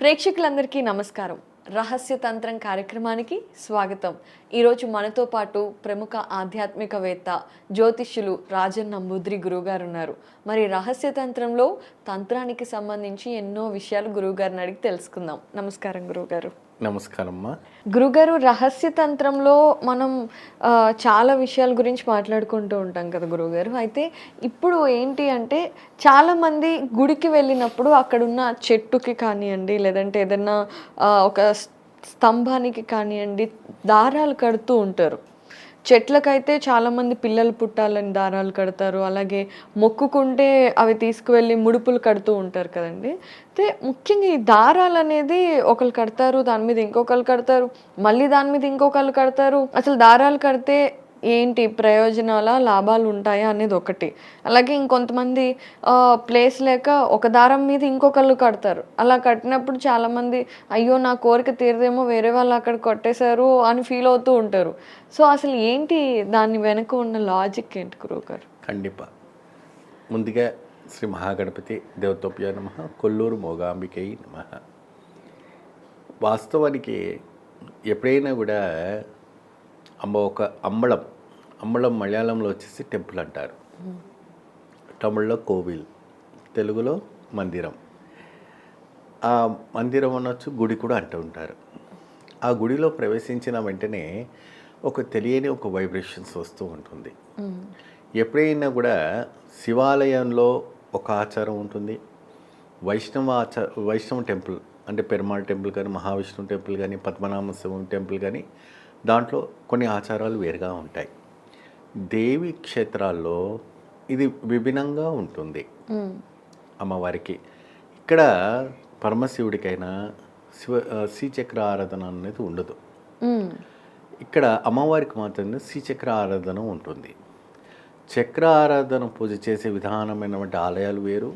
ప్రేక్షకులందరికీ నమస్కారం. రహస్య తంత్రం కార్యక్రమానికి స్వాగతం. ఈరోజు మనతో పాటు ప్రముఖ ఆధ్యాత్మికవేత్త జ్యోతిష్యులు రాజన్ నంబూద్రి గురువుగారు ఉన్నారు మరి రహస్య తంత్రంలో తంత్రానికి సంబంధించి ఎన్నో విషయాలు గురువుగారిని అడిగి తెలుసుకుందాం. నమస్కారం గురువుగారు. నమస్కారం గురుగారు రహస్య తంత్రంలో మనం చాలా విషయాల గురించి మాట్లాడుకుంటూ ఉంటాం కదా గురుగారు. అయితే ఇప్పుడు ఏంటి అంటే చాలామంది గుడికి వెళ్ళినప్పుడు అక్కడున్న చెట్టుకి కానివ్వండి లేదంటే ఏదైనా ఒక స్తంభానికి కానివ్వండి దారాలు కడుతూ ఉంటారు. చెట్లకైతే చాలామంది పిల్లలు పుట్టాలని దారాలు కడతారు. అలాగే మొక్కుకుంటే అవి తీసుకువెళ్ళి ముడుపులు కడుతూ ఉంటారు కదండి. అయితే ముఖ్యంగా ఈ దారాలు అనేది ఒకరు కడతారు దాని మీద ఇంకొకరు కడతారు మళ్ళీ దాని మీద ఇంకొకరు కడతారు. అసలు దారాలు కడితే ఏంటి ప్రయోజనాల లాభాలు ఉంటాయా అనేది ఒకటి. అలాగే ఇంకొంతమంది ప్లేస్ లేక ఒక దారం మీద ఇంకొకళ్ళు కడతారు. అలా కట్టినప్పుడు చాలామంది అయ్యో నా కోరిక తీరదేమో వేరే వాళ్ళు అక్కడ కొట్టేశారు అని ఫీల్ అవుతూ ఉంటారు. సో అసలు ఏంటి దాని వెనక ఉన్న లాజిక్ ఏంటి గురువు కండిపా ముందుగా శ్రీ మహాగణపతి దేవతోప్య నమ కొల్లూరు మోగాంబికై నమ. వాస్తవానికి ఎప్పుడైనా కూడా అమ్మ ఒక అంబళం అంబళం మలయాళంలో వచ్చేసి టెంపుల్ అంటారు. తమిళ్ళో కోవిల్ తెలుగులో మందిరం. ఆ మందిరం అనొచ్చు గుడి కూడా అంటూ ఉంటారు. ఆ గుడిలో ప్రవేశించిన వెంటనే ఒక తెలియని ఒక వైబ్రేషన్స్ వస్తూ ఉంటుంది. ఎప్పుడైనా కూడా శివాలయంలో ఒక ఆచారం ఉంటుంది. వైష్ణవ ఆచా వైష్ణవ టెంపుల్ అంటే పెరుమాళ్ టెంపుల్ కానీ మహావిష్ణువు టెంపుల్ కానీ పద్మనాభ శివం టెంపుల్ కానీ దాంట్లో కొన్ని ఆచారాలు వేరుగా ఉంటాయి. దేవి క్షేత్రాల్లో ఇది విభిన్నంగా ఉంటుంది మ్మ్. అమ్మవారికి ఇక్కడ పరమశివుడికైనా శివ శ్రీచక్ర ఆరాధన అనేది ఉండదు. ఇక్కడ అమ్మవారికి మాత్రమే శ్రీచక్ర ఆరాధన ఉంటుంది చక్ర ఆరాధన పూజ చేసే విధానమైనటువంటి ఆలయాలు వేరు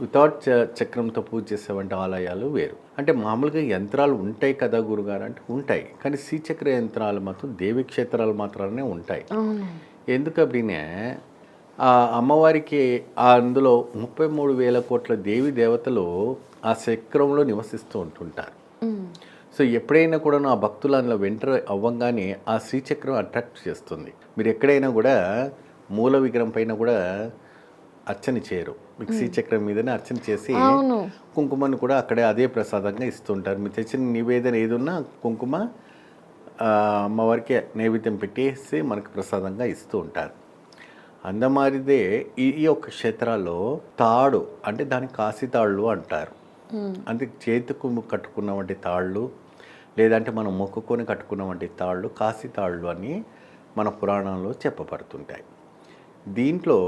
వితౌట్ చ- చక్రంతో పూజ చేసేవంటి ఆలయాలు వేరు. అంటే మామూలుగా యంత్రాలు ఉంటాయి కదా గురుగారు అంటే ఉంటాయి. కానీ శ్రీచక్ర యంత్రాలు మాత్రం దేవి క్షేత్రాలు మాత్రమే ఉంటాయి. ఎందుకు అప్పుడే ఆ అమ్మవారికి ఆ అందులో ముప్పై మూడు వేల కోట్ల దేవి దేవతలు ఆ చక్రంలో నివసిస్తూ ఉంటుంటారు. సో ఎప్పుడైనా కూడా ఆ భక్తులు అందులో వెంటర్ అవ్వంగానే ఆ శ్రీచక్రం అట్రాక్ట్ చేస్తుంది. మీరు ఎక్కడైనా కూడా మూల విగ్రహం పైన కూడా అర్చన చేయరు. మీకు శ్రీచక్రం మీదనే అర్చన చేసి కుంకుమను కూడా అక్కడే అదే ప్రసాదంగా ఇస్తుంటారు. మీరు తెచ్చిన నివేదన ఏదున్నా కుంకుమ అమ్మవారికి నైవేద్యం పెట్టేసి మనకు ప్రసాదంగా ఇస్తూ ఉంటారు. అందమారిదే ఈ ఈ యొక్క క్షేత్రాల్లో తాడు అంటే దానికి కాశీ తాళ్ళు అంటారు. అందుకే చేతికు కట్టుకున్నవంటి తాళ్ళు లేదంటే మనం మొక్కుకొని కట్టుకున్నవంటి తాళ్ళు కాశీ తాళ్ళు అని మన పురాణంలో చెప్పబడుతుంటాయి. దీంట్లో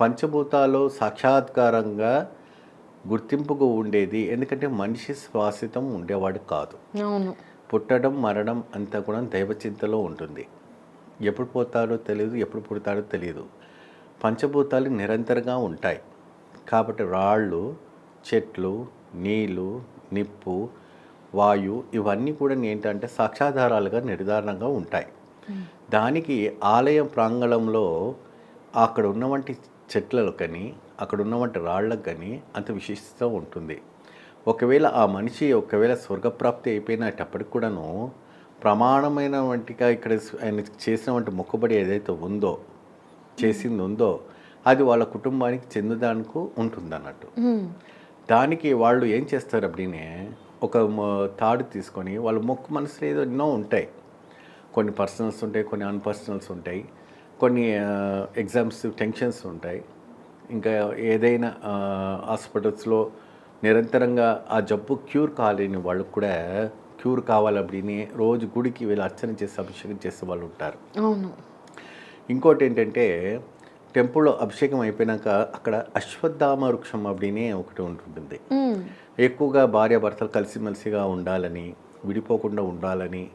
పంచభూతాలు సాక్షాత్కారంగా గుర్తింపుగా ఉండేది. ఎందుకంటే మనిషి శ్వాసితం ఉండేవాడు కాదు. పుట్టడం మరణం అంతా కూడా దైవచింతలో ఉంటుంది. ఎప్పుడు పోతాడో తెలియదు ఎప్పుడు పుడతాడో తెలియదు పంచభూతాలు నిరంతరంగా ఉంటాయి. కాబట్టి రాళ్ళు చెట్లు నీళ్ళు నిప్పు వాయు ఇవన్నీ కూడా ఏంటంటే సాక్షాధారాలుగా నిర్ధారణంగా ఉంటాయి. దానికి ఆలయ ప్రాంగణంలో అక్కడ ఉన్నవంటి చెట్లకు కానీ అక్కడ ఉన్నవంటి రాళ్ళకు కానీ అంత విశిష్టత ఉంటుంది. ఒకవేళ ఆ మనిషి ఒకవేళ స్వర్గప్రాప్తి అయిపోయినప్పటికి కూడాను ప్రమాణమైన వంటిగా ఇక్కడ ఆయన చేసినటువంటి మొక్కుబడి ఏదైతే ఉందో చేసింది ఉందో అది వాళ్ళ కుటుంబానికి చెందుదానికి ఉంటుంది అన్నట్టు. దానికి వాళ్ళు ఏం చేస్తారు అప్పుడే ఒక తాడు తీసుకొని వాళ్ళ మొక్కు మనసులో ఏదో ఎన్నో ఉంటాయి. కొన్ని పర్సనల్స్ ఉంటాయి కొన్ని అన్పర్సనల్స్ ఉంటాయి. కొన్ని ఎగ్జామ్స్ టెన్షన్స్ ఉంటాయి. ఇంకా ఏదైనా హాస్పిటల్స్లో నిరంతరంగా ఆ జబ్బు క్యూర్ కాలేని వాళ్ళకు కూడా క్యూర్ కావాలప్పుడని రోజు గుడికి వీళ్ళు అర్చన చేసి అభిషేకం చేసే వాళ్ళు ఉంటారు. అవును. ఇంకోటి ఏంటంటే టెంపుల్లో అభిషేకం అయిపోయినాక అక్కడ అశ్వత్థామ వృక్షం అప్పుడే ఒకటి ఉంటుంటుంది. ఎక్కువగా భార్యాభర్తలు కలిసిమెలిసిగా ఉండాలని విడిపోకుండా ఉండాలని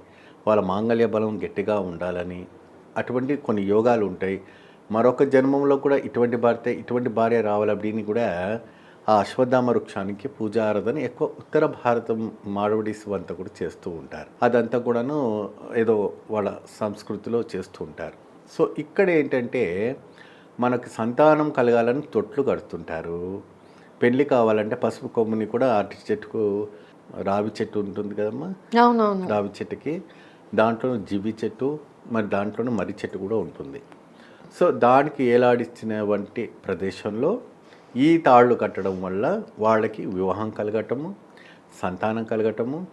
వాళ్ళ మాంగళ్య బలం గట్టిగా ఉండాలని అటువంటి కొన్ని యోగాలు ఉంటాయి. మరొక జన్మంలో కూడా ఇటువంటి భర్త ఇటువంటి భార్య రావాలని కూడా ఆ అశ్వత్థామ వృక్షానికి పూజారాధన ఎక్కువ ఉత్తర భారతం మాడవడీస్ అంతా కూడా చేస్తూ ఉంటారు. అదంతా కూడాను ఏదో వాళ్ళ సంస్కృతిలో చేస్తూ ఉంటారు. సో ఇక్కడ ఏంటంటే మనకు సంతానం కలగాలని తొట్లు కడుతుంటారు. పెళ్ళి కావాలంటే పసుపు కొమ్ముని కూడా అరటి చెట్టుకు రావి చెట్టు ఉంటుంది కదమ్మా? రావి చెట్టుకి. దాంట్లో జివి చెట్టు మరి దాంట్లోనే మర్రి చెట్టు కూడా ఉంటుంది. సో దానికి ఏలాడిచ్చిన వంటి ప్రదేశంలో ఈ తాళ్ళు కట్టడం వల్ల వాళ్ళకి వివాహం కలగటము సంతానం కలగటము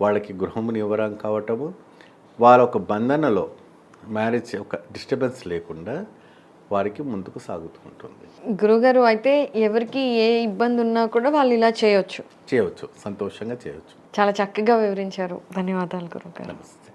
వాళ్ళకి గృహముని ఇవ్వడం కావటము వాళ్ళ ఒక బంధనలో మ్యారేజ్ ఒక డిస్టర్బెన్స్ లేకుండా వారికి ముందుకు సాగుతూ ఉంటుంది. గురుగారు అయితే ఎవరికి ఏ ఇబ్బంది ఉన్నా కూడా వాళ్ళు ఇలా చేయొచ్చు. చేయవచ్చు సంతోషంగా చేయవచ్చు చాలా చక్కగా వివరించారు. ధన్యవాదాలు గురుగారు. నమస్తే.